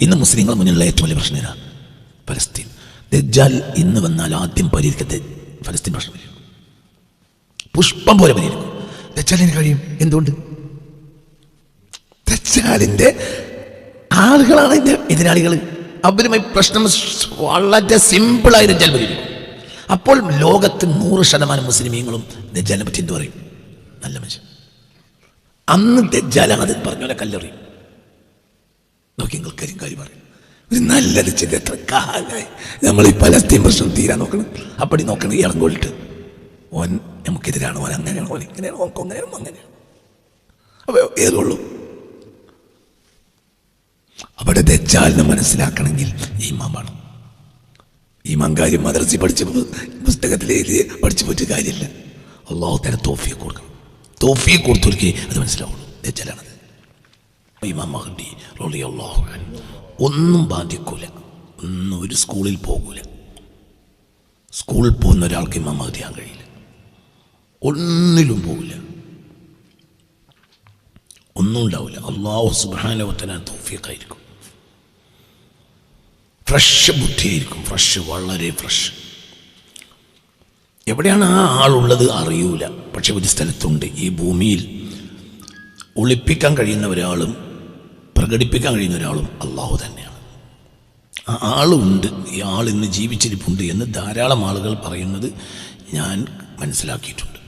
ഇന്ന് മുസ്ലിങ്ങൾ മുന്നിലുള്ള ഏറ്റവും വലിയ പ്രശ്നം ഏതാണ് ഫലസ്തീൻ. ദജ്ജാൽ ഇന്ന് വന്നാൽ ആദ്യം പരിഹരിക്കത്തെ ഫലസ്തീൻ പ്രശ്നം പുഷ്പം പോലെ പരിഹരിക്കും. ദജ്ജാലിന് കഴിയും? എന്തുകൊണ്ട്? ദജ്ജാലിന്റെ ആളുകളാണ് ഇതിന്റെ എതിരാളികൾ. അവരുമായി പ്രശ്നം വളരെ സിമ്പിളായി ദജ്ജാൽ പരിഹരിക്കും. അപ്പോൾ ലോകത്ത് നൂറ് ശതമാനം മുസ്ലിമീങ്ങളും ദജ്ജാലിനെ പറ്റി എന്ത് പറയും? നല്ല മനുഷ്യൻ. അന്ന് ദജ്ജാലാണ് അത് പറഞ്ഞ പോലെ കല്ലെറിയും. നോക്കി നിങ്ങൾ കാര്യം പറയും ഒരു നല്ലത് ചെയ്ത് കാലായി നമ്മൾ ഈ പലസ്തീൻ പ്രശ്നം തീരാൻ നോക്കണം. അപ്പടി നോക്കണം ഈ ഇറങ്ങോളിട്ട് ഓൻ നമുക്കെതിരാണ് ഓൻ അങ്ങനെയാണ് ഓൻ ഇങ്ങനെയാണ് ഓൻ അങ്ങനെയാണ് അങ്ങനെയാണ്. അപ്പൊ ഏതുള്ളൂ അവിടെ ദജ്ജാലിനെ മനസ്സിലാക്കണമെങ്കിൽ ഈമാൻ വേണം. ഈമാൻ കാര്യം മദ്രസി പഠിച്ച പുസ്തകത്തിൽ എഴുതി പഠിച്ചു പോയിട്ട് കാര്യമില്ല. അള്ളാഹു തന്നെ തോഫിയെ കൊടുക്കണം. തോഫിയെ കൊടുത്തൊരുക്കി അത് മനസ്സിലാവുള്ളൂ. ദജ്ജാലാണത് ഇമാം മഹദി റളിയല്ലാഹു അൻഹു. ഒന്നും ബാധിക്കൂല ഒന്നും ഒരു സ്കൂളിൽ പോകൂല. സ്കൂളിൽ പോകുന്ന ഒരാൾക്ക് ഇമാം മഹദി ആകാൻ കഴിയില്ല. ഒന്നിലും പോകില്ല ഒന്നും ഉണ്ടാവില്ല. അള്ളാഹു സുബാനവത്തന തോഫിയൊക്കെയായിരിക്കും ഫ്രഷ് ബുദ്ധിയായിരിക്കും. ഫ്രഷ് വളരെ ഫ്രഷ് എവിടെയാണ് ആ ആളുള്ളത്? അറിയൂല. പക്ഷെ ഒരു സ്ഥലത്തുണ്ട്. ഈ ഭൂമിയിൽ ഒളിപ്പിക്കാൻ കഴിയുന്ന ഒരാളും പ്രകടിപ്പിക്കാൻ കഴിയുന്ന ഒരാളും അള്ളാഹു തന്നെയാണ്. ആ ആളുണ്ട് ഈ ആൾ ഇന്ന് ജീവിച്ചിരിപ്പുണ്ട് എന്ന് ധാരാളം ആളുകൾ പറയുന്നത് ഞാൻ മനസ്സിലാക്കിയിട്ടുണ്ട്.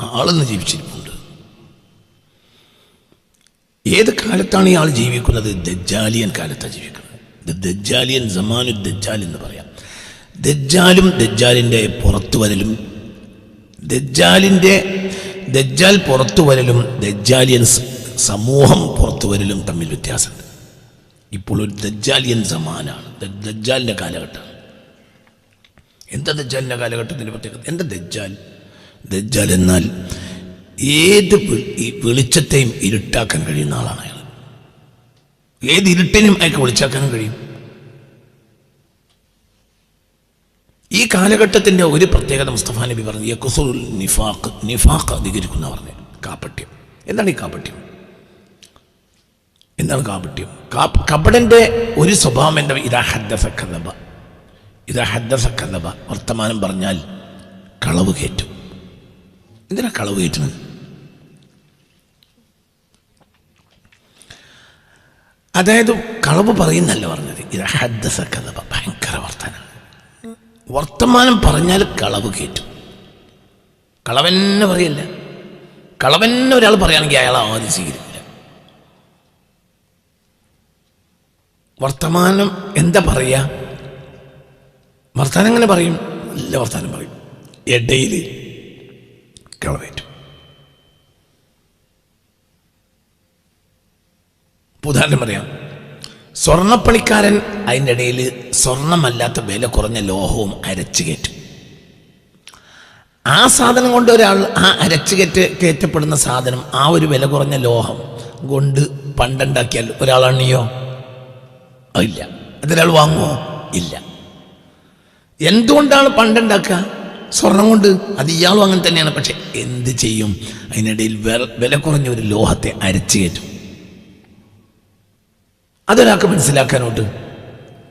ആ ആളിന്ന് ജീവിച്ചിരിപ്പുണ്ട്. ഏത് കാലത്താണ് ഈ ആൾ ജീവിക്കുന്നത്? ദജ്ജാലിയൻ കാലത്താണ് ജീവിക്കുന്നത്. ദജ്ജാലിയൻ സമാനു ദജ്ജാൽ എന്ന് പറയാം. ദജ്ജാലും ദജ്ജാലിന്റെ പുറത്തു വരലും ദജ്ജാലിന്റെ ദജ്ജാൽ പുറത്തു വരലും ദജ്ജാലിയൻ സ- സമൂഹം പുറത്തു വരലും തമ്മിൽ വ്യത്യാസമുണ്ട്. ഇപ്പോൾ ഒരു ദജ്ജാലിയൻ സമാനാണ്. ദജ്ജാലിന്റെ കാലഘട്ടമാണ് എന്താ ദജ്ജാലിന്റെ കാലഘട്ടത്തിന്റെ പ്രത്യേകത? എന്താ ദജ്ജാൽ? ദജ്ജാൽ എന്നാൽ ഏത് വെളിച്ചത്തെയും ഇരുട്ടാക്കാൻ കഴിയുന്ന ആളാണ് അയാൾ. ഏത് ഇരുട്ടിനും അയാൾക്ക് വെളിച്ചാക്കാനും കഴിയും. ഈ കാലഘട്ടത്തിന്റെ ഒരു പ്രത്യേകത മുസ്തഫ നബി പറഞ്ഞു യക്കുസുൽ നിഫാഖ് നിഫാഖ് അധികരിക്കുന്ന പറഞ്ഞു. കാപ്പട്യം എന്താണ് ഈ കാപ്പട്യം എന്താണ് കാപട്യം കപടന്റെ ഒരു സ്വഭാവം എന്താ ഇതാ ഹദ്ദസ കഥബ ഇതാ ഹദ്ദസ കഥബ വർത്തമാനം പറഞ്ഞാൽ കളവ് കയറ്റും എന്തിനാ കളവ് കയറ്റുന്നത് അതായത് കളവ് പറയുന്നല്ല പറഞ്ഞത്. ഇത് ഹദ്ദസ കഥബ ഭയങ്കര വർത്തമാനം. വർത്തമാനം പറഞ്ഞാൽ കളവ് കയറ്റും കളവെന്നെ പറയല്ല. കളവെന്നെ ഒരാൾ പറയുകയാണെങ്കിൽ അയാൾ ആദ്യം സ്വീകരിക്കില്ല വർത്തമാനം എന്താ പറയുക വർത്തമാനം എങ്ങനെ പറയും? നല്ല വർത്തമാനം പറയും. ഇടയിൽ കളവേറ്റും. ഉദാഹരണം പറയാം. സ്വർണപ്പണിക്കാരൻ അതിന്റെ ഇടയിൽ സ്വർണമല്ലാത്ത വില കുറഞ്ഞ ലോഹവും അരച്ചു കയറ്റും. ആ സാധനം കൊണ്ട് ഒരാൾ ആ അരച്ചു കയറ്റ കയറ്റപ്പെടുന്ന സാധനം ആ ഒരു വില കുറഞ്ഞ ലോഹം കൊണ്ട് പണ്ടുണ്ടാക്കിയാൽ ഒരാളണിയോ ഇല്ല. അതിലയാൾ വാങ്ങുമോ ഇല്ല. എന്തുകൊണ്ടാണ് പണ്ടുണ്ടാക്കുക? സ്വർണം കൊണ്ട് അത് ഇയാളും അങ്ങനെ തന്നെയാണ്. പക്ഷെ എന്ത് ചെയ്യും? അതിനിടയിൽ വില- കുറഞ്ഞ ഒരു ലോഹത്തെ അരച്ചു കയറ്റും. അതൊരാൾക്ക് മനസ്സിലാക്കാനോട്ട്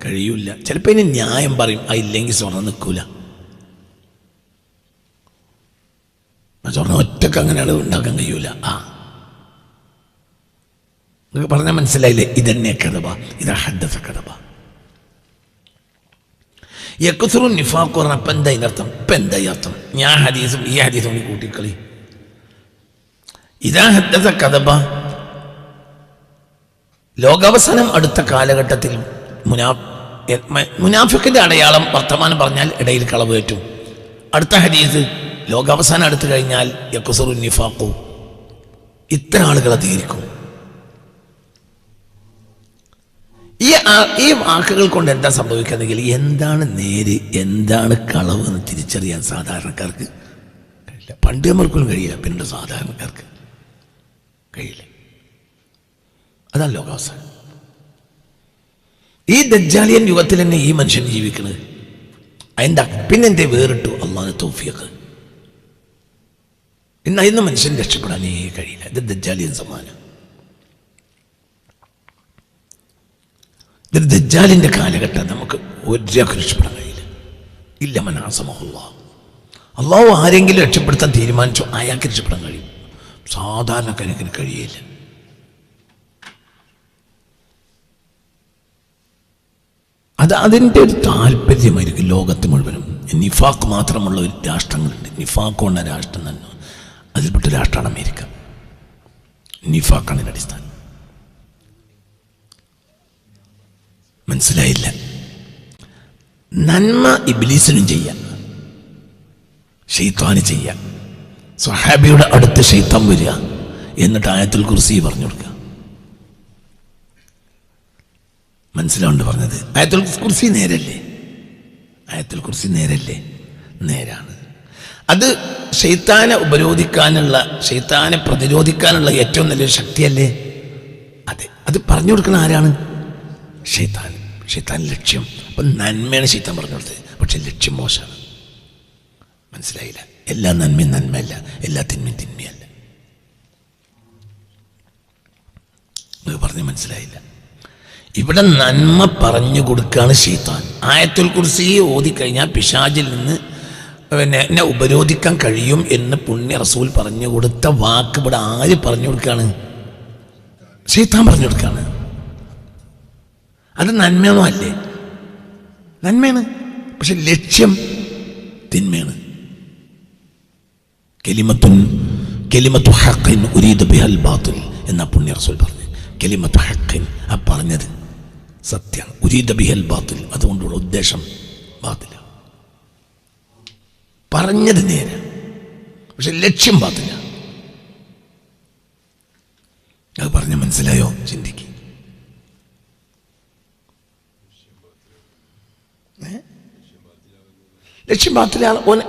കഴിയൂല. ചിലപ്പോൾ ഇനി ന്യായം പറയും ആ ഇല്ലെങ്കിൽ സ്വർണം നിൽക്കൂല. സ്വർണം ഒറ്റയ്ക്ക് അങ്ങനെയാണ് ഉണ്ടാക്കാൻ കഴിയൂല. ആ നിങ്ങൾക്ക് പറഞ്ഞാൽ മനസ്സിലായില്ലേ? ഇതന്നെ കഥബ ഇതാ ഹദ്ദസ കഥബ യക്കുസുറു നിഫാക്കു പറഞ്ഞ അപ്പം എന്താ ഇതിനർത്ഥം? ഇപ്പം എന്താ ഈ അർത്ഥം? ഞാൻ ഹദീസും ഈ ഹദീസും കൂടി കൂട്ടിക്കളി. ഇതാ ഹദ്ദസ കഥബ ലോകാവസാനം അടുത്ത കാലഘട്ടത്തിൽ മുനാ മുനാഫിക്കിന്റെ അടയാളം വർത്തമാനം പറഞ്ഞാൽ ഇടയിൽ കളവ് കയറ്റും. അടുത്ത ഹദീസ് ലോകാവസാനം അടുത്തു കഴിഞ്ഞാൽ യക്കുസുറു നിഫാഖു. ഇത്ര ആളുകളെ അധികരിക്കും. ഈ ഈ വാക്കുകൾ കൊണ്ട് എന്താ സംഭവിക്കുന്നതെങ്കിൽ എന്താണ് നേര് എന്താണ് കളവ് എന്ന് തിരിച്ചറിയാൻ സാധാരണക്കാർക്ക് കഴിയില്ല. പണ്ട് നമ്മൾക്കൊന്നും കഴിയില്ല പിന്നീട് സാധാരണക്കാർക്ക് കഴിയില്ല. അതാണ് ലോകാവസ്ഥ ഈ ദജ്ജാലിയൻ യുഗത്തിൽ തന്നെ ഈ മനുഷ്യൻ ജീവിക്കുന്നത് അതിന്റെ പിന്നെന്തേ വേറിട്ടു? അള്ളാഹ് തോഫിയൊക്കെ ഇന്ന് അതിന് മനുഷ്യൻ രക്ഷപ്പെടാനേ കഴിയില്ല. ഇത് ദജ്ജാലിയൻ സമ്മാനം. ഇത് ദജ്ജാലിന്റെ കാലഘട്ടം നമുക്ക് ഒരു രക്ഷപ്പെടാനായില്ല ഇല്ല മനാസമഹുള്ള അള്ളാഹു ആരെങ്കിലും രക്ഷപ്പെടുത്താൻ തീരുമാനിച്ചോ അയാൾക്ക് രക്ഷപ്പെടാൻ കഴിയും. സാധാരണക്കാരന് കഴിയില്ല അത് അതിന്റെ ഒരു താല്പര്യമായിരിക്കും ലോകത്ത് മുഴുവനും. നിഫാക്ക് മാത്രമുള്ള ഒരു രാഷ്ട്രങ്ങളുണ്ട്. നിഫാക്ക് രാഷ്ട്രം തന്നെ. അതിൽപ്പെട്ട രാഷ്ട്രമാണ് അമേരിക്ക. നിഫാക്കാണ് അടിസ്ഥാനം. മനസ്സിലായില്ല. നന്മ ഇബ്ലീസിനും ചെയ്യാം. ഷെയ്ത്താന് ചെയ്യാം. സ്വഹാബിയുടെ അടുത്ത് ഷെയ്ത്താൻ വരിക എന്നിട്ട് ആയത്തുൽ കുർസി പറഞ്ഞു കൊടുക്കുക. മനസ്സിലാവുണ്ട് പറഞ്ഞത്. ആയത്തുൽ കുർസി നേരല്ലേ? ആയത്തുൽ കുർസി നേരല്ലേ? നേരാണ്. അത് ഷെയ്ത്താനെ ഉപരോധിക്കാനുള്ള ഷെയ്ത്താനെ പ്രതിരോധിക്കാനുള്ള ഏറ്റവും നല്ലൊരു ശക്തിയല്ലേ? അതെ. അത് പറഞ്ഞു കൊടുക്കുന്ന ആരാണ്? ഷെയ്ത്താൻ ഷെയ്ത്താൻ ലക്ഷ്യം. അപ്പം നന്മയാണ് ഷെയ്ത്താൻ പറഞ്ഞു കൊടുത്തത് പക്ഷെ ലക്ഷ്യം മോശമാണ്. മനസ്സിലായില്ല? എല്ലാ നന്മയും നന്മയല്ല. എല്ലാ തിന്മയും തിന്മയല്ല. പറഞ്ഞ് മനസ്സിലായില്ല? ഇവിടെ നന്മ പറഞ്ഞു കൊടുക്കുകയാണ് ഷെയ്ത്താൻ. ആയത്തുൽ ഓതി കഴിഞ്ഞാൽ പിശാചിൽ നിന്ന് പിന്നെ എന്നെ ഉപരോധിക്കാൻ കഴിയും എന്ന് പുണ്യ റസൂൽ പറഞ്ഞു കൊടുത്ത വാക്ക് ഇവിടെ ആര് പറഞ്ഞു കൊടുക്കുകയാണ്? ഷെയ്ത്താൻ പറഞ്ഞു കൊടുക്കുകയാണ്. അത് നന്മയൊന്നും അല്ലേ. നന്മയാണ്. പക്ഷെ ലക്ഷ്യം തിന്മയാണ്. കെലിമത്തുൻ കെലിമത്തു ഹക്കിൻ ഉരീദ് ബിഹൽ ബാത്തുൽ എന്ന പുണ്യ റസൂൽ പറഞ്ഞു കെലിമത്തു ഹക്കിൻ ആ പറഞ്ഞത് സത്യം. ഉരീദ ബിഹൽ ബാത്തുൽ അതുകൊണ്ടുള്ള ഉദ്ദേശം ബാത്തില പറഞ്ഞത് നേരെ. പക്ഷെ ലക്ഷ്യം ബാത്തില അത് പറഞ്ഞ് മനസ്സിലായോ? ചിന്തിക്ക്. ലക്ഷ്യം ബാത്തില ഓൻ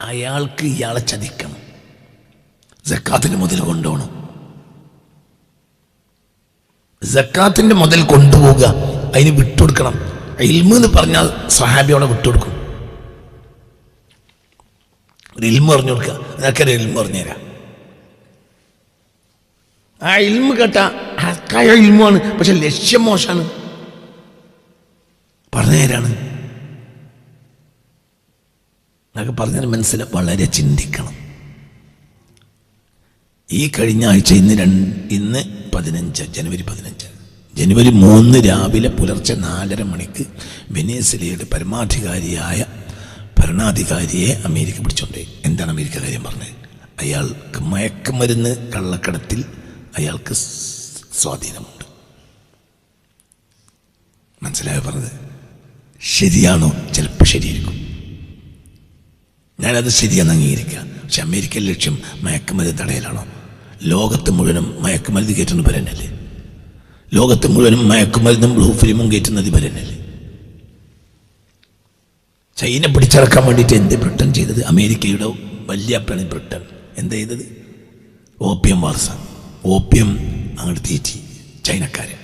അയാൾക്ക് ഇയാളെ ചതിക്കണം. ജക്കാത്തിന് മുതൽ കൊണ്ടുപോകണം. ജക്കാത്തിന്റെ മുതൽ കൊണ്ടുപോവുക അതിന് വിട്ടുകൊടുക്കണം. ഇൽമ എന്ന് പറഞ്ഞാൽ സഹാബിയോടെ വിട്ടുകൊടുക്കും. ഒരു ഇൽമ പറഞ്ഞു കൊടുക്കുക. അതൊക്കെ ഒരു ഇൽമ പറഞ്ഞുതരാം ആ ഇൽമ കേട്ട ഹക്കായ ഇൽമാണ് പക്ഷെ ലക്ഷ്യം മോശമാണ്. പറഞ്ഞുതരാണ് എന്നൊക്കെ പറഞ്ഞാൽ മനസ്സിൽ വളരെ ചിന്തിക്കണം. ഈ കഴിഞ്ഞ ആഴ്ച ഇന്ന് രണ്ട് ഇന്ന് പതിനഞ്ച് ജനുവരി പതിനഞ്ച്. ജനുവരി മൂന്ന് രാവിലെ പുലർച്ചെ നാലര മണിക്ക് വെനീസിലയുടെ പരമാധികാരിയായ ഭരണാധികാരിയെ അമേരിക്ക പിടിച്ചോണ്ടേ. എന്താണ് അമേരിക്ക കാര്യം പറഞ്ഞത്? അയാൾക്ക് മയക്കുമരുന്ന് കള്ളക്കടത്തിൽ അയാൾക്ക് സ്വാധീനമുണ്ട്. മനസ്സിലായോ പറഞ്ഞത്? ശരിയാണോ? ചിലപ്പോൾ ശരിയായിരിക്കും. ഞാനത് ശരിയാണ് അംഗീകരിക്കുക പക്ഷെ അമേരിക്കൻ ലക്ഷ്യം മയക്കുമരുന്ന് തടയലാണോ? ലോകത്ത് മുഴുവനും മയക്കുമരുന്ന് കയറ്റുന്ന പരനല്ലേ ലോകത്ത് മുഴുവനും മയക്കുമരുന്നും ബ്ലൂ ഫിലിമും കയറ്റുന്നത് പരനല്ലേ ചൈന പിടിച്ചടക്കാൻ വേണ്ടിയിട്ട് എന്ത് ബ്രിട്ടൻ ചെയ്തത്? അമേരിക്കയുടെ വലിയ പണി ബ്രിട്ടൻ. എന്ത് ചെയ്തത്? ഓപ്പിയം വാർസ ഓപ്പിയം അങ്ങോട്ട് തീറ്റി. ചൈനക്കാരെ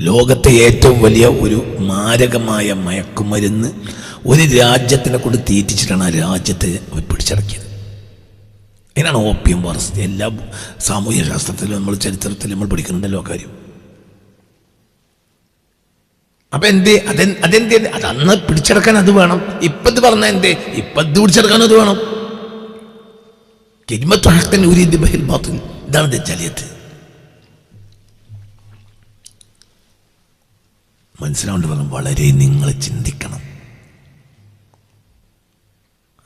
ലോകത്തെ ഏറ്റവും വലിയ ഒരു മാരകമായ മയക്കുമരുന്ന് ഒരു രാജ്യത്തിനെ കൊണ്ട് തീറ്റിച്ചിട്ടാണ് ആ രാജ്യത്തെ അവർ പിടിച്ചടക്കിയത്. അതിനാണ് ഓപ്പിയം വാർസ്. എല്ലാ സാമൂഹ്യ ശാസ്ത്രത്തിലും നമ്മൾ ചരിത്രത്തിലും നമ്മൾ പഠിക്കുന്നുണ്ടല്ലോ കാര്യം. അപ്പൊ എന്ത് അതെ അതെന്ത് അത് അന്ന് പിടിച്ചെടുക്കാൻ അത് വേണം. ഇപ്പത് പറഞ്ഞ എന്ത്? ഇപ്പത് പിടിച്ചെടുക്കാൻ അത് വേണം. ബഹിൽ ഇതാണ് ദജ്ജാലിയത്ത്. മനസ്സിലാവേണ്ടി പറഞ്ഞു വളരെ നിങ്ങൾ ചിന്തിക്കണം.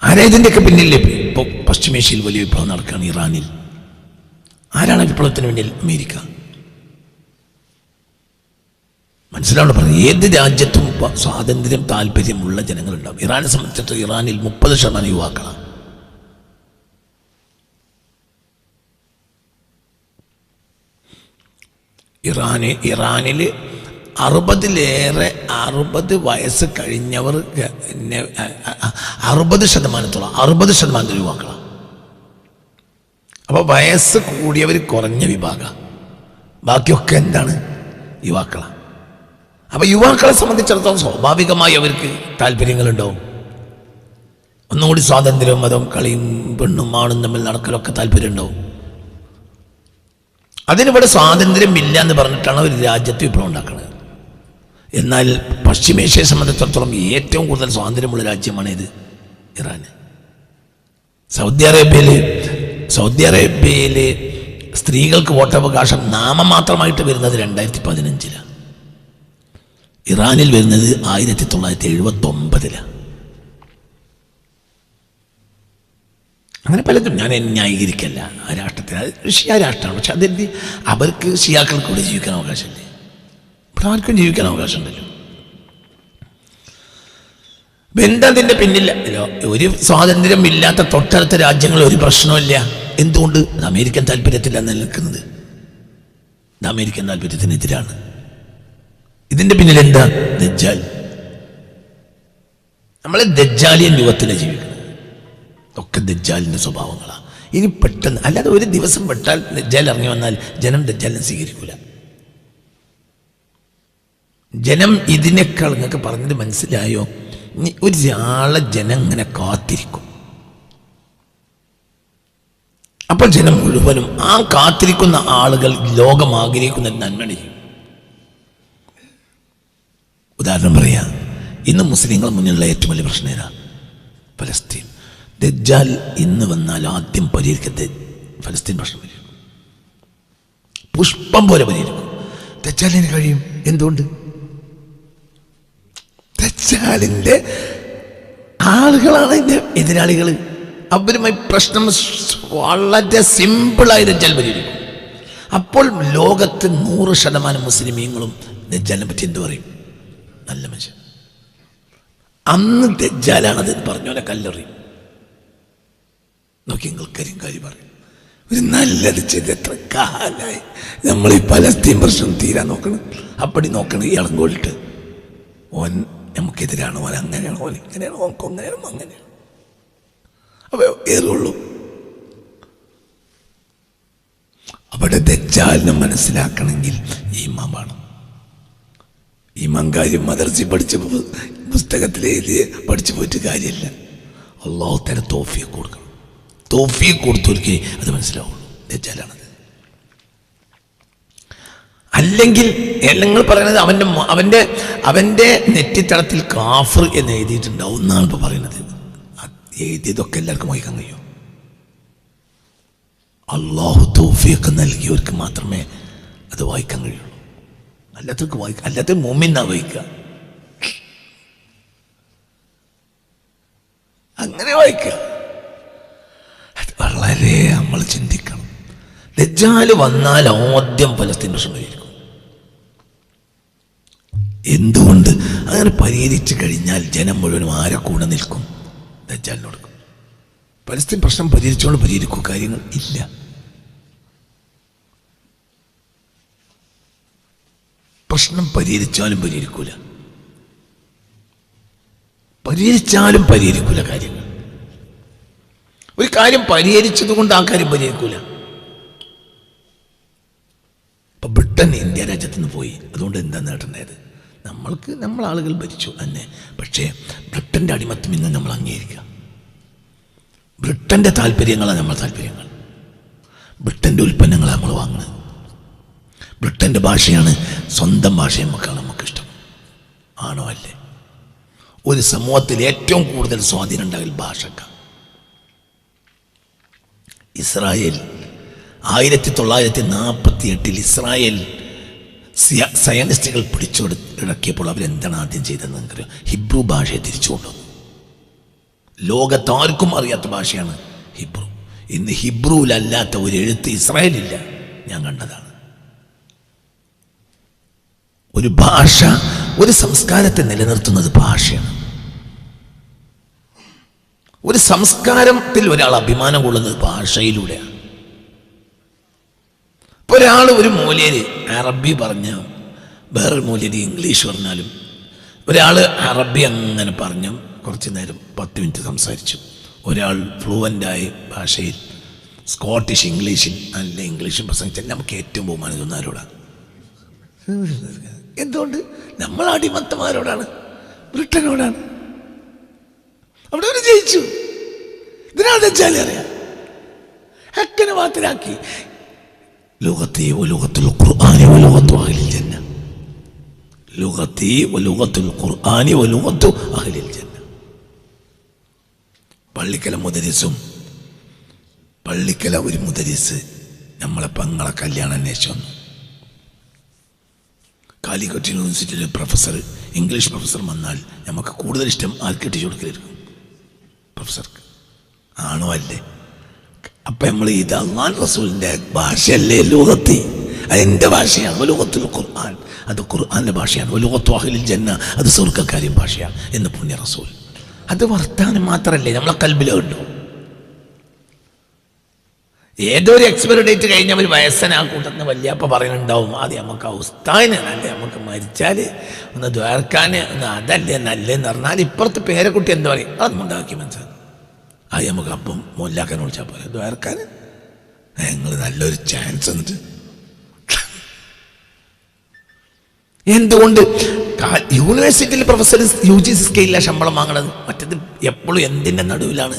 ആരാ ഇതിന്റെയൊക്കെ പിന്നില്ലേ ഇപ്പോൾ പശ്ചിമേഷ്യയിൽ വലിയ വിപ്ലവം നടക്കുകയാണ് ഇറാനിൽ. ആരാണ് വിപ്ലവത്തിന് പിന്നിൽ? അമേരിക്ക. മനസ്സിലാവേണ്ട പറഞ്ഞു ഏത് രാജ്യത്തും സ്വാതന്ത്ര്യം താല്പര്യമുള്ള ജനങ്ങളുണ്ടാവും. ഇറാനെ സംബന്ധിച്ചിടത്തോളം ഇറാനിൽ മുപ്പത് ശതമാനം യുവാക്കളാണ്. ഇറാന് ഇറാനിൽ അറുപതിലേറെ അറുപത് വയസ്സ് കഴിഞ്ഞവർ അറുപത് ശതമാനത്തോളം അറുപത് ശതമാനത്തിൽ യുവാക്കളാണ് അപ്പോൾ വയസ്സ് കൂടിയവർ കുറഞ്ഞ വിഭാഗം. ബാക്കിയൊക്കെ എന്താണ്? യുവാക്കളാണ് അപ്പോൾ യുവാക്കളെ സംബന്ധിച്ചിടത്തോളം സ്വാഭാവികമായി അവർക്ക് താല്പര്യങ്ങളുണ്ടാവും. ഒന്നുകൂടി സ്വാതന്ത്ര്യവും മതവും കളിയും പെണ്ണും ആണും തമ്മിൽ നടക്കലൊക്കെ താല്പര്യം ഉണ്ടാവും അതിനിവിടെ സ്വാതന്ത്ര്യം ഇല്ല എന്ന് പറഞ്ഞിട്ടാണ് ഒരു രാജ്യത്ത് വിപ്ലവം ഉണ്ടാക്കുന്നത് എന്നാൽ പശ്ചിമേഷ്യയെ സംബന്ധിച്ചിടത്തോളം ഏറ്റവും കൂടുതൽ സ്വാതന്ത്ര്യമുള്ള രാജ്യമാണ് ഇത് ഇറാൻ സൗദി അറേബ്യയിൽ സൗദി അറേബ്യയിൽ സ്ത്രീകൾക്ക് വോട്ടവകാശം നാമമാത്രമായിട്ട് വരുന്നത് രണ്ടായിരത്തി പതിനഞ്ചിലാണ് ഇറാനിൽ വരുന്നത് ആയിരത്തി തൊള്ളായിരത്തി എഴുപത്തി ഒമ്പതിലാണ് അങ്ങനെ പലതും. ഞാൻ ന്യായീകരിക്കല്ല ആ രാഷ്ട്രത്തിന് അത് ഷിയ രാഷ്ട്രമാണ്. പക്ഷെ അതെന്ത് അവർക്ക് ഷിയാക്കൾക്ക് കൂടെ ജീവിക്കാൻ അവകാശമില്ലേ. ആർക്കും ജീവിക്കാൻ അവകാശമുണ്ടല്ലോ ബന്ധത്തിന്റെ പിന്നില്ല? ഒരു സ്വാതന്ത്ര്യം ഇല്ലാത്ത തൊട്ടടുത്ത രാജ്യങ്ങളിൽ ഒരു പ്രശ്നമില്ല എന്തുകൊണ്ട്? അമേരിക്കൻ താല്പര്യത്തില്ല നിലനിൽക്കുന്നത് ഇത് അമേരിക്കൻ താല്പര്യത്തിനെതിരാണ്. ഇതിന്റെ പിന്നിൽ എന്താ? ദജ്ജാൽ. നമ്മളെ ദജ്ജാലിയൻ യുഗത്തിലെ ജീവിക്കുന്നത്. ഒക്കെ ദജ്ജാലിന്റെ സ്വഭാവങ്ങളാണ് ഇനി പെട്ടെന്ന് അല്ലാതെ ഒരു ദിവസം പെട്ടാൽ ദജ്ജാൽ ഇറങ്ങി വന്നാൽ ജനം ദജ്ജാലിനെ സ്വീകരിക്കൂല. ജനം ഇതിനേക്കാൾ നിങ്ങൾക്ക് പറഞ്ഞത് മനസ്സിലായോ? ഒരാളെ ജനം ഇങ്ങനെ കാത്തിരിക്കും. അപ്പോൾ ജനം മുഴുവനും ആ കാത്തിരിക്കുന്ന ആളുകൾ ലോകം ആഗ്രഹിക്കുന്ന ചെയ്യും ഉദാഹരണം പറയാ ഇന്ന് മുസ്ലിങ്ങൾ മുന്നിലുള്ള ഏറ്റവും വലിയ പ്രശ്നം ഏതാ? ഫലസ്തീൻ. ദജ്ജാൽ ഇന്ന് വന്നാൽ ആദ്യം പരിഹരിക്കത്തെ ഫലസ്തീൻ പ്രശ്നം പരിഹരിക്കും. പുഷ്പം പോലെ പരിഹരിക്കും. ദജ്ജാലിന് കഴിയും. എന്തുകൊണ്ട്? ദജ്ജാലിന്റെ ആളുകളാണ് അതിന്റെ എതിരാളികൾ. അവരുമായി പ്രശ്നം വളരെ സിമ്പിളായി ദജ്ജാൽ പരിഹരിക്കും അപ്പോൾ ലോകത്ത് നൂറ് ശതമാനം മുസ്ലിമീങ്ങളും ദജ്ജാലിനെ പറ്റി എന്ത് പറയും? നല്ല മനുഷ്യൻ. അന്ന് ദജ്ജാലാണത് പറഞ്ഞോലെ കല്ലെറി നോക്കി നിങ്ങൾ കാര്യം പറയും. ഒരു നല്ലത് ചെയ്ത് എത്ര കാലായി നമ്മൾ ഈ പലസ്തീൻ പ്രശ്നം തീരാൻ നോക്കണം. അപ്പടി നോക്കണം ഇയാളും കൊണ്ടിട്ട് ഓൻ നമുക്കെതിരാണ്? ഓൻ അങ്ങനെയാണ്? ഓൻ ഇങ്ങനെയാണ്? ഓൻക്ക് അങ്ങനെയാണ്? അങ്ങനെയാണ്? അപ്പൊ ഏതുള്ളൂ? അവിടെ ദജ്ജാലിനെ മനസ്സിലാക്കണമെങ്കിൽ ഈമാൻ വേണം ഈമാൻ കാര്യം മദർസി പഠിച്ച പുസ്തകത്തിൽ എഴുതി പഠിച്ചു പോയിട്ട് കാര്യമില്ല. അള്ളാഹു തല തോഫിയെ കൊടുക്കണം. തോഫിയെ കൊടുത്തൊരുക്കി അത് മനസ്സിലാവുള്ളൂ. ദജ്ജാലാണത് അല്ലെങ്കിൽ നിങ്ങൾ പറയുന്നത് അവന്റെ അവന്റെ അവന്റെ നെറ്റിത്തടത്തിൽ കാഫർ എന്ന് എഴുതിയിട്ടുണ്ടാവും എന്നാണ് ഇപ്പോൾ പറയുന്നത്. എഴുതിയതൊക്കെ എല്ലാവർക്കും വായിക്കാൻ കഴിയും. അള്ളാഹു തോഫിയൊക്കെ നൽകിയവർക്ക് മാത്രമേ അത് വായിക്കാൻ കഴിയുള്ളൂ. അല്ലാത്തവർക്ക് വായിക്കുക അല്ലാത്ത മോമിന്നാ വായിക്കുക. അങ്ങനെ വായിക്കുക. വളരെ നമ്മൾ ചിന്തിക്കണം. ദജ്ജാൽ വന്നാൽ ആദ്യം ഫലസ്തീൻ പ്രശ്നം പരിഹരിക്കും എന്തുകൊണ്ട്? അങ്ങനെ പരിഹരിച്ചു കഴിഞ്ഞാൽ ജനം മുഴുവനും ആരെ കൂടെ നിൽക്കും? ദജ്ജാലിനോട്. പലസ്തീൻ പ്രശ്നം പരിഹരിച്ചുകൊണ്ട് പരിഹരിക്കും കാര്യങ്ങൾ ഇല്ല. പ്രശ്നം പരിഹരിച്ചാലും പരിഹരിക്കൂല. പരിഹരിച്ചാലും പരിഹരിക്കൂല കാര്യങ്ങൾ. ഒരു കാര്യം പരിഹരിച്ചത് കൊണ്ട് ആ കാര്യം പരിഹരിക്കൂല. ഇപ്പൊ ബ്രിട്ടൻ ഇന്ത്യ രാജ്യത്ത് നിന്ന് പോയി. അതുകൊണ്ട് എന്താ നേട്ടണ്ടായത് നമ്മൾക്ക് നമ്മൾ ആളുകൾ ഭരിച്ചു തന്നെ പക്ഷേ ബ്രിട്ടന്റെ അടിമത്വം ഇന്ന് നമ്മൾ അംഗീകരിക്കുക. ബ്രിട്ടന്റെ താല്പര്യങ്ങളാണ് നമ്മൾ താല്പര്യങ്ങൾ. ബ്രിട്ടന്റെ ഉൽപ്പന്നങ്ങളാണ് നമ്മൾ വാങ്ങുന്നത്. ബ്രിട്ടന്റെ ഭാഷയാണ് സ്വന്തം ഭാഷ നമുക്കാണ് നമുക്കിഷ്ടം ആണോ അല്ലേ? ഒരു സമൂഹത്തിൽ ഏറ്റവും കൂടുതൽ സ്വാധീനം ഉണ്ടാകൽ ഭാഷക്ക ഇസ്രായേൽ ആയിരത്തി തൊള്ളായിരത്തി നാൽപ്പത്തി എട്ടിൽ ഇസ്രായേൽ സയനിസ്റ്റുകൾ പിടിച്ചെടുക്കിയപ്പോൾ അവരെന്താണ് ആദ്യം ചെയ്തതെന്ന് നിങ്ങൾക്കറിയാം? ഹിബ്രു ഭാഷയെ തിരിച്ചു കൊണ്ടുവന്നു. ലോകത്താർക്കും അറിയാത്ത ഭാഷയാണ് ഹിബ്രു. ഇന്ന് ഹിബ്രുവിലല്ലാത്ത ഒരു എഴുത്ത് ഇസ്രായേലില്ല. ഞാൻ കണ്ടതാണ്. ഒരു ഭാഷ ഒരു സംസ്കാരത്തെ നിലനിർത്തുന്നത് ഭാഷയാണ്. ഒരു സംസ്കാരത്തിൽ ഒരാൾ അഭിമാനം കൊള്ളുന്നത് ഭാഷയിലൂടെയാണ്. ഒരാൾ ഒരു മൂലര് അറബി പറഞ്ഞ വേറൊരു മൂലര് ഇംഗ്ലീഷ് പറഞ്ഞാലും ഒരാൾ അറബി അങ്ങനെ പറഞ്ഞു കുറച്ച് നേരം പത്ത് മിനിറ്റ് സംസാരിച്ചു. ഒരാൾ ഫ്ലുവന്റായ ഭാഷയിൽ സ്കോട്ടിഷ് ഇംഗ്ലീഷിൽ നല്ല ഇംഗ്ലീഷും പ്രസംഗിച്ചാൽ നമുക്ക് ഏറ്റവും ബഹുമാനം തോന്നുന്ന ആരോടാണ് എന്തുകൊണ്ട്? നമ്മൾ അടിമത്തമാരോടാണ് ബ്രിട്ടനോടാണ് അവിടെ ജയിച്ചു. ഇതിനാൽ അറിയാം? ഹക്കനെ മാത്രാക്കി. ലുഗത്തി ലോകത്തിൽ ഖുർആാനി വലുഗത്തു അഹ്ലിൽ ജന്ന ലോകത്തെ വലുഗത്തുൽ ഖുർആാനി വലുഗത്തു അഹ്ലിൽ ജന്ന പള്ളിക്കല മുദരിസും പള്ളിക്കല ഒരു മുദരിസ് നമ്മളെ പങ്ങളെ കല്യാണം അന്വേഷിച്ചു വന്നു. കാലിക്കറ്റ് യൂണിവേഴ്സിറ്റിയിലെ പ്രൊഫസർ ഇംഗ്ലീഷ് പ്രൊഫസർ വന്നാൽ നമുക്ക് കൂടുതൽ ഇഷ്ടം ആർക്ക് കെട്ടിച്ചു കൊടുക്കലായിരിക്കും പ്രൊഫസർക്ക് ആണോ അല്ലേ? അപ്പം നമ്മൾ ഇത് അള്ളാൻ റസൂലിന്റെ ഭാഷയല്ലേ ലോകത്തി? അതെന്റെ ഭാഷയാണ്. ലോകത്തിൽ ഖുർആൻ. അത് ഖുർആന്റെ ഭാഷയാണ്. ലോകത്തു വാഹലിൽ ജന്ന. അത് സ്വർഗക്കാരി ഭാഷയാണ് എന്ന് പുണ്യ റസൂൽ. അത് വർത്താനം മാത്രമല്ലേ നമ്മളെ കൽബിലുണ്ടോ ഏതോ ഒരു എക്സ്പയറി ഡേറ്റ് ഒരു വയസ്സനാ ആ കൂട്ടത്തിന് വല്യപ്പ പറയുന്നുണ്ടാവും. അത് നമുക്ക് ഉസ്താദിന് അല്ലേ നമുക്ക് മരിച്ചാൽ ഒന്ന് ദ്വാരക്കാൻ ഒന്ന് അതല്ലേ നല്ലതെന്ന് പറഞ്ഞാൽ ഇപ്പുറത്ത് പേരക്കുട്ടി എന്താ പറയും? അതൊന്നും ഉണ്ടാക്കി മനസ്സിലാക്കി. അത് നമുക്ക് അപ്പം മൊല്ലാക്കാൻ വിളിച്ചാൽ പോലെ ദ്വാരക്കാൻ ഞങ്ങൾ നല്ലൊരു ചാൻസ് എന്നിട്ട് എന്തുകൊണ്ട്? യൂണിവേഴ്സിറ്റിയിൽ പ്രൊഫസർ യു ജി സി സ്കെയിലാണ് ശമ്പളം വാങ്ങണത്. മറ്റത് എപ്പോഴും എന്തിന്റെ നടുവിലാണ്?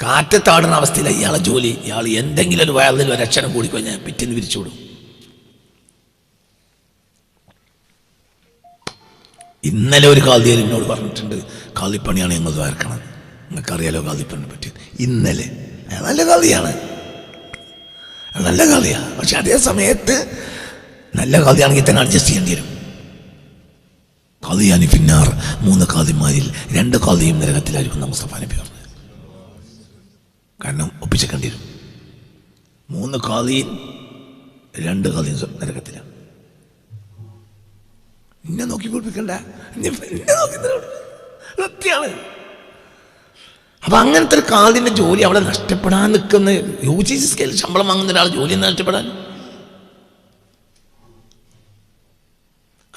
കാറ്റത്താടുന്ന അവസ്ഥയിൽ ഇയാളെ ജോലി. ഇയാൾ എന്തെങ്കിലും ഒരു വയറിൽ ഒരു അക്ഷരം കൂടി കഴിഞ്ഞാൽ പിറ്റേന്ന് വിരിച്ചുവിടും ഇന്നലെ ഒരു കാതിയർ എന്നോട് പറഞ്ഞിട്ടുണ്ട് കാലിപ്പണിയാണ് ഞങ്ങൾ ദ്വാരക്കണം നിങ്ങൾക്കറിയാലോ കാളിപ്പണിനെ പറ്റി. ഇന്നലെ. നല്ല കളിയാണ് നല്ല കളിയാണ് പക്ഷെ അതേ സമയത്ത് നല്ല കളിയാണെങ്കിൽ തന്നെ അഡ്ജസ്റ്റ് ചെയ്യേണ്ടി വരും. കളിയാനി പിന്നാർ മൂന്ന് കാതിമാരിൽ രണ്ട് കാതിയും നരകത്തിലായിരിക്കും മുസ്തഫ നബി പറഞ്ഞത്. കാരണം ഒപ്പിച്ചേക്കേണ്ടി വരും. മൂന്ന് കാതിയും രണ്ട് കാതിയും നരകത്തിലാണ് എന്നെ നോക്കി കുളിപ്പിക്കണ്ട എന്നെ നോക്കി സത്യാണ് അപ്പൊ അങ്ങനത്തെ ഒരു കാതിന്റെ ജോലി അവിടെ നഷ്ടപ്പെടാൻ നിൽക്കുന്ന യു ജി സി സ്കെയിൽ ശമ്പളം വാങ്ങുന്ന ഒരാൾ ജോലി നഷ്ടപ്പെടാൻ.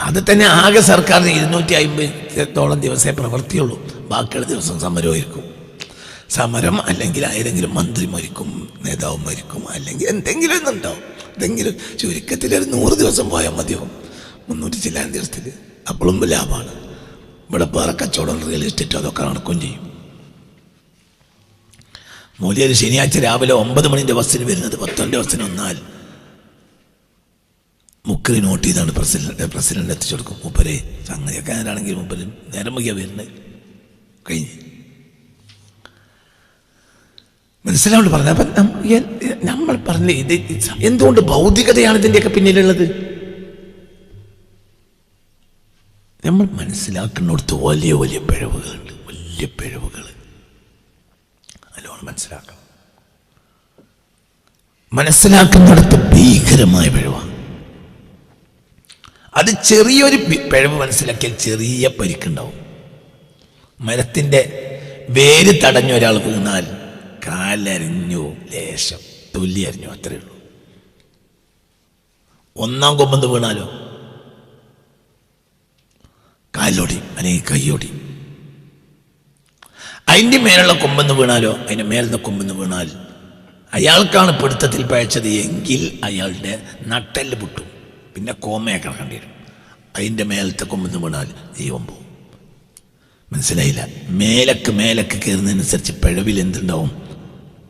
അത് തന്നെ ആകെ സർക്കാരിന് ഇരുന്നൂറ്റി അമ്പത്തോളം ദിവസമേ പ്രവർത്തിയുള്ളൂ. ബാക്കിയുള്ള ദിവസം സമരമായിരിക്കും സമരം അല്ലെങ്കിൽ ആരെങ്കിലും മന്ത്രി മരിക്കും നേതാവ് മരിക്കും അല്ലെങ്കിൽ എന്തെങ്കിലും ഒന്നുണ്ടാവും. എന്തെങ്കിലും ചുരുക്കത്തിൽ ഒരു നൂറ് ദിവസം പോയാൽ മതിയാവും മുന്നൂറ്റി ചില്ലാൻ ദിവസത്തിൽ. അപ്പോഴും ലാഭമാണ്. ഇവിടെ വേറെ കച്ചവടം റിയൽ എസ്റ്റേറ്റ് അതൊക്കെ നടക്കുകയും ചെയ്യും. മൂല്യർ ശനിയാഴ്ച രാവിലെ ഒമ്പത് മണിന്റെ ബസ്സിന് വരുന്നത് പത്തൊന്റെ ബസ്സിന് വന്നാൽ മുക്കറി നോട്ട് ചെയ്താണ് പ്രസിഡന്റ് പ്രസിഡന്റ് എത്തിച്ചു കൊടുക്കും. മൂപ്പരെ അങ്ങനെയൊക്കെ ആരാണെങ്കിൽ മൂപ്പര് നേരം മുഖിയാ വരുന്നത് കഴിഞ്ഞ്. മനസ്സിലാവുണ്ട് പറഞ്ഞത്? അപ്പം നമ്മൾ പറഞ്ഞ ഇത് എന്തുകൊണ്ട് ഭൗതികതയാണ് ഇതിന്റെയൊക്കെ പിന്നിലുള്ളത്? നമ്മൾ മനസ്സിലാക്കുന്നിടത്ത് വലിയ വലിയ പിഴവുകളുണ്ട്. വലിയ പിഴവുകൾ നല്ലോണം മനസ്സിലാക്കണം മനസ്സിലാക്കുന്നിടത്ത് ഭീകരമായ പിഴവാണ്. അത് ചെറിയൊരു പിഴവ് മനസ്സിലാക്കിയാൽ ചെറിയ പരിക്കുണ്ടാവും. മരത്തിന്റെ വേര് തടഞ്ഞ ഒരാൾ വീണാൽ കാലരിഞ്ഞു ലേശം തൊല്ലി അരിഞ്ഞു അത്രയേ ഉള്ളൂ. ഒന്നാം കൊമ്പന്ത് വീണാലോ? കാലോടി അല്ലെങ്കിൽ കൈയൊടി. അതിന്റെ മേലുള്ള കൊമ്പെന്ന് വീണാലോ? അതിന്റെ മേലുള്ള കൊമ്പെന്ന് വീണാൽ അയാൾക്കാണ് പിടുത്തത്തിൽ പഴച്ചത് എങ്കിൽ അയാളുടെ നട്ടെല്ല് പൊട്ടും. പിന്നെ കോമയെ കിടക്കേണ്ടി വരും. അതിന്റെ മേലത്തെ കൊമ്പെന്ന് വീണാൽ ദൈവം പോവും. മനസ്സിലായില്ല? മേലക്ക് മേലക്ക് കയറുന്നതിനനുസരിച്ച് പിഴവിൽ എന്തുണ്ടാവും?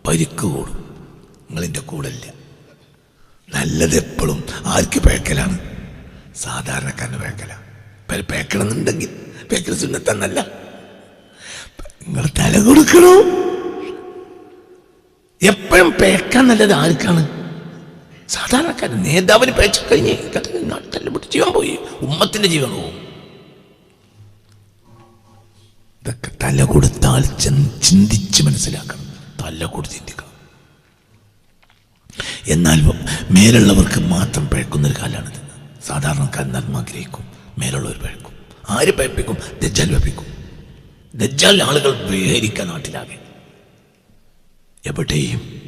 പരിക്ക് കൂടും. നിങ്ങളിന്റെ കൂടല്ല. നല്ലത് എപ്പോഴും ആർക്ക് പേക്കലാണ്? സാധാരണക്കാരന് പേക്കലാണ് പേക്കണമെന്നുണ്ടെങ്കിൽ പേക്കൽ സുന്നത്തന്നല്ല. നിങ്ങൾ തല കൊടുക്കണോ? എപ്പോഴും പേക്കാൻ നല്ലത് ആർക്കാണ്? സാധാരണക്കാരൻ നേതാവിന് പേച്ച കഴിഞ്ഞ് നാട്ടിൽ വിട്ട് ജീവൻ പോയി. ഉമ്മത്തിന്റെ ജീവൻ പോകും ഇതൊക്കെ തല കൊടുത്താൽ ചിന്തിച്ച് മനസ്സിലാക്കണം. തല കൊടുത്ത് ചിന്തിക്കണം. എന്നാൽ മേലുള്ളവർക്ക് മാത്രം പഴക്കുന്നൊരു കാലമാണിത്. സാധാരണക്കാരൻ നന്മ ആഗ്രഹിക്കും. മേലുള്ളവർ പഴക്കും. ആര് പഴപ്പിക്കും? ദജ്ജാൽ പഴപ്പിക്കും. ദജ്ജാൽ ആളുകൾ വിഹരിക്ക നാട്ടിലാകെ. എവിടെയും.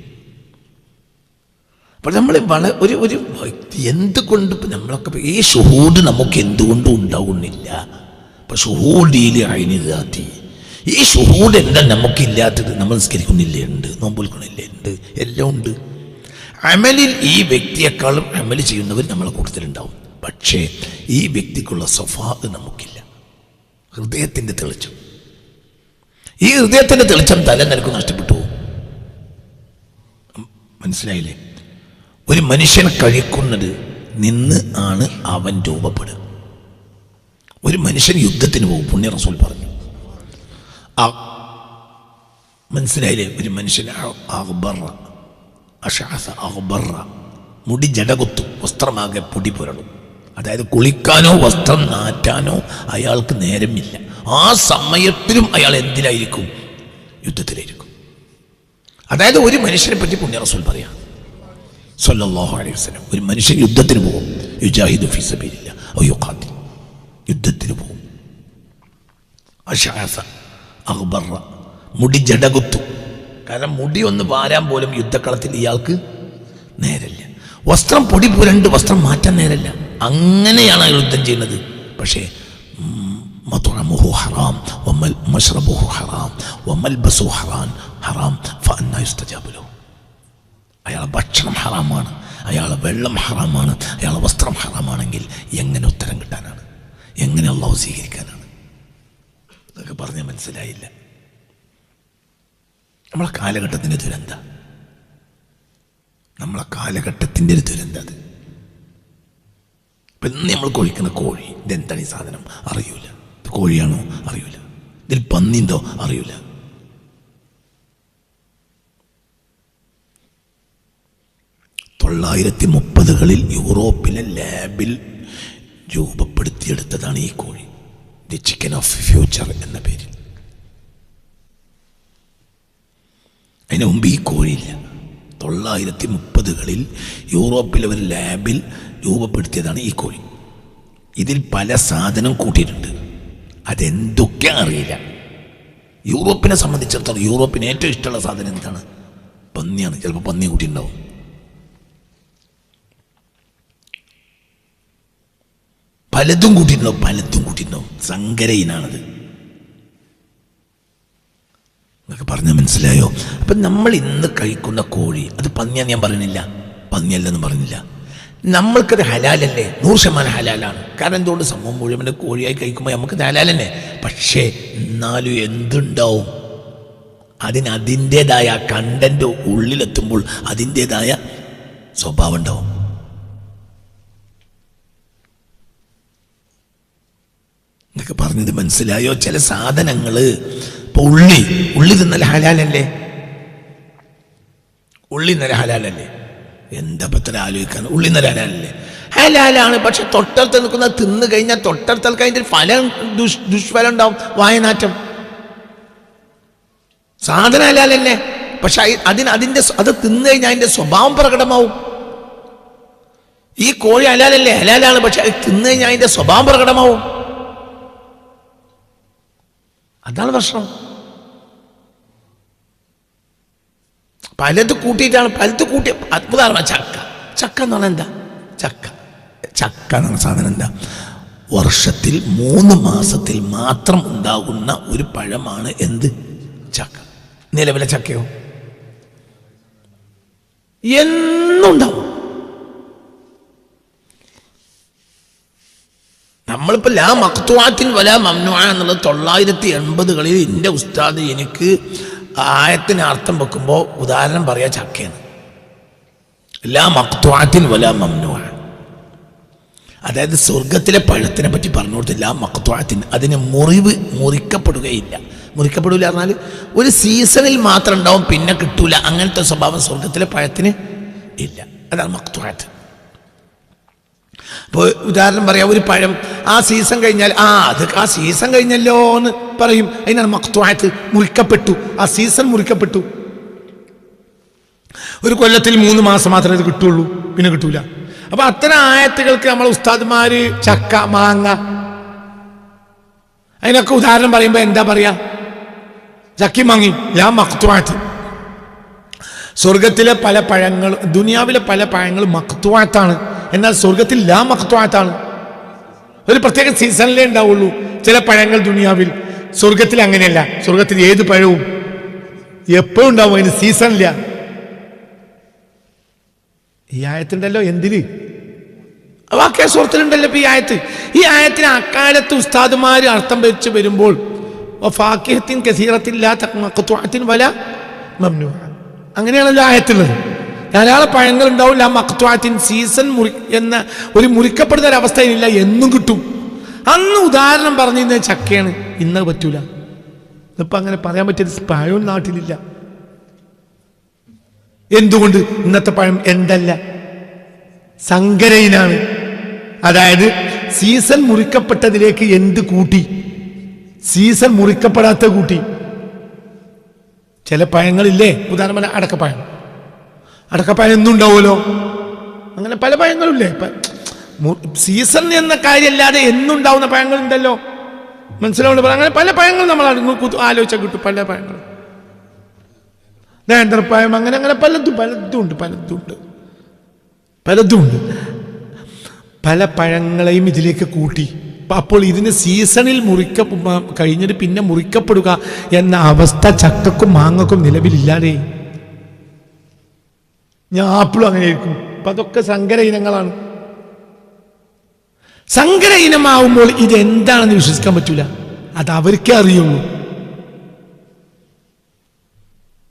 അപ്പോൾ നമ്മൾ വള ഒരു ഒരു വ്യക്തി എന്തുകൊണ്ട് നമ്മളൊക്കെ ഈ സുഹൂട് നമുക്ക് എന്തുകൊണ്ടും ഉണ്ടാവുന്നില്ല? അപ്പം സുഹൂടിയിൽ അയിനിതാത്തി ഈ സുഹൂട് എന്താ നമുക്കില്ലാത്തത്? നമ്മൾ നിസ്കരിക്കുന്നില്ലേ? ഉണ്ട്. നോമ്പുൽക്കണില്ലേ ഉണ്ട്. എല്ലാം ഉണ്ട്. അമലിൽ ഈ വ്യക്തിയെക്കാളും അമൽ ചെയ്യുന്നവർ നമ്മളെ കൂട്ടത്തിലുണ്ടാവും. പക്ഷേ ഈ വ്യക്തിക്കുള്ള സ്വഭാവം നമുക്കില്ല. ഹൃദയത്തിന്റെ തെളിച്ചം. ഈ ഹൃദയത്തിന്റെ തെളിച്ചം തല നിനക്ക് നഷ്ടപ്പെട്ടു. മനസ്സിലായില്ലേ? ഒരു മനുഷ്യൻ കഴിക്കുന്നത് നിന്ന് ആണ് അവൻ രൂപപ്പെടുക. ഒരു മനുഷ്യൻ യുദ്ധത്തിന് പോകും പുണ്യ റസൂൽ പറഞ്ഞു. ആ മനസ്സിലായില്ലേ? ഒരു മനുഷ്യൻ മുടി ജടകുത്തും വസ്ത്രമാകെ പൊടി പുരളും. അതായത് കുളിക്കാനോ വസ്ത്രം നാറ്റാനോ അയാൾക്ക് നേരമില്ല. ആ സമയത്തിലും അയാൾ എന്തിലായിരിക്കും യുദ്ധത്തിലായിരിക്കും. അതായത് ഒരു മനുഷ്യനെ പറ്റി പുണ്യ റസൂൽ പറയാം. സല്ലല്ലാഹു അലൈഹി വസ്ലം ഒരു മനുഷ്യൻ യുദ്ധത്തിന് പോകും. യുജാഹിദു ഫി സബീലില്ല. ഔ യുഖാതിൽ യുദ്ധത്തിന് പോകും. അഷാസ അക്ബറ മുടി ജടകുത്തു. കാരണം മുടി ഒന്ന് വാരാൻ പോലും യുദ്ധക്കളത്തിൽ ഇയാൾക്ക് നേരല്ല. വസ്ത്രം പൊടി പുരണ്ട് വസ്ത്രം മാറ്റാൻ നേരല്ല. അങ്ങനെയാണ് അയാൾ യുദ്ധം ചെയ്യുന്നത്. പക്ഷേ ഉം, حرام ഹറാം حرام وملبسه حرام ഹറാം ലഹു അയാളെ ഭക്ഷണം ഹറാമാണ്. അയാളെ വെള്ളം ഹറാമാണ്. അയാളെ വസ്ത്രം ഹറാമാണെങ്കിൽ എങ്ങനെ ഉത്തരം കിട്ടാനാണ്? എങ്ങനെ അള്ളാഹു സ്വീകരിക്കാനാണ്? ഇതൊക്കെ പറഞ്ഞാൽ മനസ്സിലായില്ല. നമ്മളെ കാലഘട്ടത്തിന്റെ ദുരന്ത. നമ്മളെ കാലഘട്ടത്തിന്റെ ഒരു ദുരന്ത അത്. ഇപ്പം നമ്മൾ കൊഴിക്കുന്ന കോഴി ഇതെന്താണ് ഈ സാധനം? അറിയൂല. കോഴിയാണോ? അറിയൂല. ഇതിൽ പന്നിന്തോ അറിയൂല. തൊള്ളായിരത്തി മുപ്പതുകളിൽ യൂറോപ്പിലെ ലാബിൽ രൂപപ്പെടുത്തിയെടുത്തതാണ് ഈ കോഴി. ദി ചിക്കൻ ഓഫ് ഫ്യൂച്ചർ എന്ന പേരിൽ. അതിനു മുമ്പ് ഈ കോഴിയില്ല. തൊള്ളായിരത്തി മുപ്പതുകളിൽ യൂറോപ്പിലെ ഒരു ലാബിൽ രൂപപ്പെടുത്തിയതാണ് ഈ കോഴി. ഇതിൽ പല സാധനം കൂട്ടിയിട്ടുണ്ട്. അതെന്തൊക്കെ അറിയില്ല. യൂറോപ്പിനെ സംബന്ധിച്ചിടത്തോളം യൂറോപ്പിന് ഏറ്റവും ഇഷ്ടമുള്ള സാധനം എന്താണ്? പന്നിയാണ്. ചിലപ്പോൾ പന്നി കൂട്ടിയിട്ടുണ്ടാവും. പലതും കൂട്ടിയിട്ടുണ്ടാവും പലതും കൂട്ടിയിട്ടുണ്ടാവും. സങ്കരയിനാണത്. എന്നൊക്കെ പറഞ്ഞാൽ മനസ്സിലായോ? അപ്പം നമ്മൾ ഇന്ന് കഴിക്കുന്ന കോഴി അത് പന്നിയാന്ന് ഞാൻ പറയുന്നില്ല. പന്നിയല്ലെന്ന് പറഞ്ഞില്ല നമ്മൾക്കത് ഹലാലല്ലേ? നൂറ് ശതമാനം ഹലാലാണ്. കാരണം എന്തുകൊണ്ട്? സംഭവം മുഴുവൻ കോഴിയായി കഴിക്കുമ്പോൾ നമുക്ക് ഹലാലന്നെ പക്ഷേ എന്നാലും എന്തുണ്ടാവും? അതിന് അതിന്റെതായ കണ്ടന്റ് ഉള്ളിലെത്തുമ്പോൾ അതിന്റെതായ സ്വഭാവം ഉണ്ടാവും. എന്നൊക്കെ പറഞ്ഞത് മനസ്സിലായോ? ചില സാധനങ്ങൾ ഇപ്പൊ ഉള്ളി ഉള്ളി തിന്നൽ ഹലാലല്ലേ? ഉള്ളി നല്ല ഹലാലല്ലേ? എന്താ പത്ര ആലോചിക്കാൻ ഉള്ളിൽ നിന്ന് ഹലാലല്ലേ ഹലാലാണ്. പക്ഷെ തൊട്ടടുത്ത് നിൽക്കുന്ന തിന്ന് കഴിഞ്ഞാൽ തൊട്ടടുത്ത് അതിന്റെ ഫലം ദുഷ് ദുഷ്ഫലം ഉണ്ടാവും. വായനാറ്റം. സാധന ഹലാലല്ലേ? പക്ഷെ അതിന് അതിന്റെ അത് തിന്നു കഴിഞ്ഞാൽ അതിന്റെ സ്വഭാവം പ്രകടമാവും. ഈ കോഴി ഹലാലല്ലേ? ഹലാലാണ്. പക്ഷെ അത് തിന്നു കഴിഞ്ഞാൽ അതിന്റെ സ്വഭാവം പ്രകടമാവും. അതാണ് പ്രശ്നം. പലത് കൂട്ടിയിട്ടാണ് പലത് കൂട്ടിയ അത്ഭുതമാണ് ചക്ക. ചക്ക എന്ന് പറഞ്ഞാൽ എന്താ? ചക്ക. ചക്ക എന്ന് പറഞ്ഞ സാധനം എന്താ? വർഷത്തിൽ മൂന്ന് മാസത്തിൽ മാത്രം ഉണ്ടാകുന്ന ഒരു പഴമാണ് എന്ത്? ചക്ക. നിലവിലെ ചക്കയോ? എന്നുണ്ടാവും നമ്മളിപ്പോൾ ലാ മക്തുവാത്തിൻ വല മംനുഅ എന്നുള്ളത് തൊള്ളായിരത്തി എൺപതുകളിൽ എന്റെ ഉസ്താദ് എനിക്ക് ആയത്തിന് അർത്ഥം വെക്കുമ്പോൾ ഉദാഹരണം പറയാ ചക്കയാണ്. എല്ലാ മക്തുവാത്തിൻ വല മമ്നുവാണ് അതായത് സ്വർഗത്തിലെ പഴത്തിനെ പറ്റി പറഞ്ഞു കൊടുത്തില്ല മക്തുവാത്തിന് അതിന് മുറിവ് മുറിക്കപ്പെടുകയില്ല. മുറിക്കപ്പെടില്ല പറഞ്ഞാൽ ഒരു സീസണിൽ മാത്രം ഉണ്ടാവും പിന്നെ കിട്ടൂല. അങ്ങനത്തെ സ്വഭാവം സ്വർഗത്തിലെ പഴത്തിന് ഇല്ല. അതാണ് മക്തുവാത്ത് ഇപ്പോൾ ഉദാഹരണം പറയാം ഒരു പഴം ആ സീസൺ കഴിഞ്ഞാൽ ആ അത് ആ സീസൺ കഴിഞ്ഞല്ലോ എന്ന് പറയും. അതിനാണ് മക്തുവായത്ത് മുറിക്കപ്പെട്ടു. ആ സീസൺ മുറിക്കപ്പെട്ടു. ഒരു കൊല്ലത്തിൽ മൂന്ന് മാസം മാത്രമേ ഇത് കിട്ടുള്ളൂ. പിന്നെ കിട്ടൂല. അപ്പൊ അത്തരം ആയത്തുകൾക്ക് നമ്മൾ ഉസ്താദ്മാര് ചക്ക മാങ്ങ അതിനൊക്കെ ഉദാഹരണം പറയുമ്പോൾ എന്താ പറയാ? ചക്കി മാങ്ങി ഞാൻ മക്തുവാത്ത് സ്വർഗത്തിലെ പല പഴങ്ങൾ ദുനിയാവിലെ പല പഴങ്ങളും മക്തുവാത്താണ് എന്നാൽ സ്വർഗത്തിൽ ലാ മക്തുവാത്താണ് ഒരു പ്രത്യേക സീസണിലേ ഉണ്ടാവുള്ളൂ ചില പഴങ്ങൾ ദുനിയാവിൽ. സ്വർഗത്തിൽ അങ്ങനെയല്ല. സ്വർഗത്തിൽ ഏത് പഴവും എപ്പോഴും ഉണ്ടാവും. അതിന് സീസണില്ല. ഈ ആയത്തുണ്ടല്ലോ എന്തിന് വാക്യ സുഹൃത്തിലുണ്ടല്ലോ ഇപ്പൊ ഈ ആയത്ത്. ഈ ആയത്തിന് അക്കാലത്ത് ഉസ്താദുമാര് അർത്ഥം വെച്ച് വരുമ്പോൾ അങ്ങനെയാണല്ലോ ആയത്തുള്ളത്. ധാരാളം പഴങ്ങൾ ഉണ്ടാവില്ല. മക്ത്വാറ്റിൻ സീസൺ മുറി എന്ന ഒരു മുറിക്കപ്പെടുന്ന ഒരു അവസ്ഥയിലില്ല. എന്നും കിട്ടും. അന്ന് ഉദാഹരണം പറഞ്ഞു പറഞ്ഞിരുന്ന ചക്കയാണ്. ഇന്ന് പറ്റൂല. ഇപ്പം അങ്ങനെ പറയാൻ പറ്റിയത് പഴവും നാട്ടിലില്ല. എന്തുകൊണ്ട്? ഇന്നത്തെ പഴം എന്തല്ല? സങ്കരയിനാണ് അതായത് സീസൺ മുറിക്കപ്പെട്ടതിലേക്ക് എന്ത് കൂട്ടി? സീസൺ മുറിക്കപ്പെടാത്ത കൂട്ടി. ചില പഴങ്ങളില്ലേ? ഉദാഹരണം അടക്കപ്പഴം. അടക്കപ്പഴം എന്നും ഉണ്ടാവുമല്ലോ? അങ്ങനെ പല പഴങ്ങളുമില്ലേ? സീസൺ എന്ന കാര്യമല്ലാതെ എന്നുണ്ടാവുന്ന പഴങ്ങളുണ്ടല്ലോ. മനസ്സിലാവുണ്ട് അങ്ങനെ പല പഴങ്ങളും നമ്മൾ ആലോചിച്ചാൽ കിട്ടും പല പഴങ്ങളും നേന്ത്രപ്പഴം അങ്ങനെ അങ്ങനെ പലതും പലതും ഉണ്ട് പലതും ഉണ്ട്. പലതും ഉണ്ട്. പല പഴങ്ങളെയും ഇതിലേക്ക് കൂട്ടി. അപ്പോൾ ഇതിന് സീസണിൽ മുറിക്ക കഴിഞ്ഞിട്ട് പിന്നെ മുറിക്കപ്പെടുക എന്ന അവസ്ഥ ചക്കക്കും മാങ്ങക്കും നിലവിലില്ലാതെ. ഞാൻ ആപ്പിളും അങ്ങനെ ആയിരിക്കും അപ്പൊ അതൊക്കെ സങ്കര ഇനങ്ങളാണ്. സങ്കര ഇനമാവുമ്പോൾ ഇത് എന്താണെന്ന് വിശ്വസിക്കാൻ പറ്റൂല. അത് അവർക്കേ അറിയുള്ളൂ.